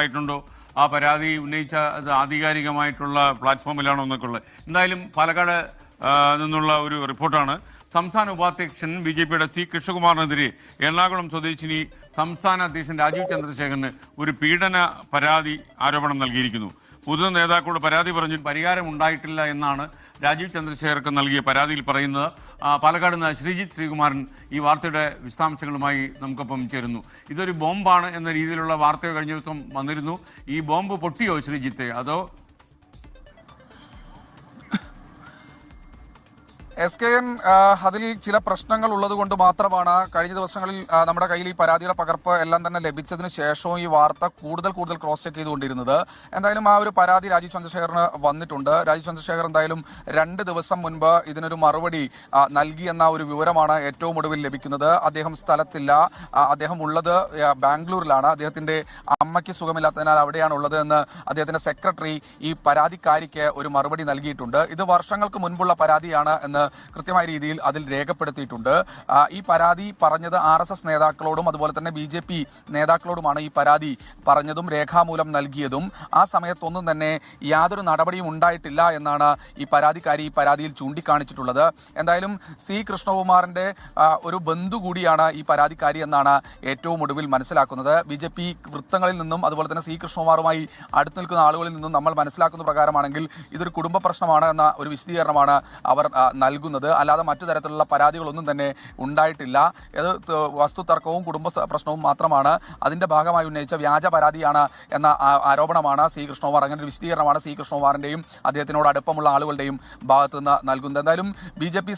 ആയിട്ടുണ്ടോ? ആ പരാതി ഉന്നയിച്ച അത് ആധികാരികമായിട്ടുള്ള പ്ലാറ്റ്ഫോമിലാണോ എന്നൊക്കെ ഉള്ളത്. എന്തായാലും പാലക്കാട് നിന്നുള്ള ഒരു റിപ്പോർട്ടാണ്. സംസ്ഥാന ഉപാധ്യക്ഷൻ ബി ജെ പിയുടെ സി കൃഷ്ണകുമാറിനെതിരെ എറണാകുളം സ്വദേശിനി സംസ്ഥാന അധ്യക്ഷൻ രാജീവ് ചന്ദ്രശേഖരന് ഒരു പീഡന പരാതി ആരോപണം നൽകിയിരിക്കുന്നു. മുതിർന്ന നേതാക്കളോട് പരാതി പറഞ്ഞു പരിഹാരം ഉണ്ടായിട്ടില്ല എന്നാണ് രാജീവ് ചന്ദ്രശേഖർക്ക് നൽകിയ പരാതിയിൽ പറയുന്നത്. പാലക്കാട് നിന്ന് ശ്രീജിത്ത് ശ്രീകുമാരൻ ഈ വാർത്തയുടെ വിശദാംശങ്ങളുമായി നമുക്കൊപ്പം ചേരുന്നു. ഇതൊരു ബോംബാണ് എന്ന രീതിയിലുള്ള വാർത്ത കഴിഞ്ഞ ദിവസം വന്നിരുന്നു. ഈ ബോംബ് പൊട്ടിയോ ശ്രീജിത്തെ? അതോ എസ് കെ എൻ അതിൽ ചില പ്രശ്നങ്ങൾ ഉള്ളത് കൊണ്ട് മാത്രമാണ് കഴിഞ്ഞ ദിവസങ്ങളിൽ നമ്മുടെ കയ്യിൽ ഈ പരാതിയുടെ പകർപ്പ് എല്ലാം തന്നെ ലഭിച്ചതിന് ശേഷവും ഈ വാർത്ത കൂടുതൽ കൂടുതൽ ക്രോസ് ചെക്ക് ചെയ്തുകൊണ്ടിരുന്നത്. എന്തായാലും ആ ഒരു പരാതി രാജീവ് ചന്ദ്രശേഖറിന് വന്നിട്ടുണ്ട്. രാജീവ് ചന്ദ്രശേഖർ എന്തായാലും രണ്ട് ദിവസം മുൻപ് ഇതിനൊരു മറുപടി നൽകി എന്ന ഒരു വിവരമാണ് ഏറ്റവും ഒടുവിൽ ലഭിക്കുന്നത്. അദ്ദേഹം സ്ഥലത്തില്ല. അദ്ദേഹം ഉള്ളത് ബാംഗ്ലൂരിലാണ്. അദ്ദേഹത്തിന്റെ അമ്മയ്ക്ക് സുഖമില്ലാത്തതിനാൽ അവിടെയാണ് ഉള്ളത് എന്ന് അദ്ദേഹത്തിന്റെ സെക്രട്ടറി ഈ പരാതിക്കാരിക്ക് ഒരു മറുപടി നൽകിയിട്ടുണ്ട്. ഇത് വർഷങ്ങൾക്ക് മുൻപുള്ള പരാതിയാണ് എന്ന് കൃത്യമായ രീതിയിൽ അതിൽ രേഖപ്പെടുത്തിയിട്ടുണ്ട്. ഈ പരാതി പറഞ്ഞത് ആർ എസ് എസ് നേതാക്കളോടും അതുപോലെ തന്നെ ബി ജെ പി നേതാക്കളോടുമാണ് ഈ പരാതി പറഞ്ഞതും രേഖാമൂലം നൽകിയതും. ആ സമയത്തൊന്നും തന്നെ യാതൊരു നടപടിയും ഉണ്ടായിട്ടില്ല എന്നാണ് ഈ പരാതിക്കാരി ഈ പരാതിയിൽ ചൂണ്ടിക്കാണിച്ചിട്ടുള്ളത്. എന്തായാലും സി കൃഷ്ണകുമാറിന്റെ ഒരു ബന്ധു കൂടിയാണ് ഈ പരാതിക്കാരി എന്നാണ് ഏറ്റവും ഒടുവിൽ മനസ്സിലാക്കുന്നത്. ബി ജെ പി വൃത്തങ്ങളിൽ നിന്നും അതുപോലെ തന്നെ സി കൃഷ്ണകുമാറുമായി അടുത്ത് നിൽക്കുന്ന ആളുകളിൽ നിന്നും നമ്മൾ മനസ്സിലാക്കുന്ന പ്രകാരമാണെങ്കിൽ ഇതൊരു കുടുംബ പ്രശ്നമാണ് എന്ന ഒരു വിശദീകരണമാണ് അവർ ആ, നൽകുന്നത്. അല്ലാതെ മറ്റു തരത്തിലുള്ള പരാതികളൊന്നും തന്നെ ഉണ്ടായിട്ടില്ല. ഇത് വസ്തുതർക്കവും വസ്തു കുടുംബ പ്രശ്നവും മാത്രമാണ്. അതിന്റെ ഭാഗമായി ഉന്നയിച്ച വ്യാജ പരാതിയാണ് എന്ന ആരോപണമാണ് സി. കൃഷ്ണകുമാർ. അങ്ങനെ ഒരു വിശദീകരണമാണ് സി. കൃഷ്ണകുമാറിന്റെയും അദ്ദേഹത്തിനോട് അടുപ്പമുള്ള ആളുകളുടെയും ഭാഗത്തുനിന്ന് നൽകുന്നത്. എന്തായാലും ബി ജെ പി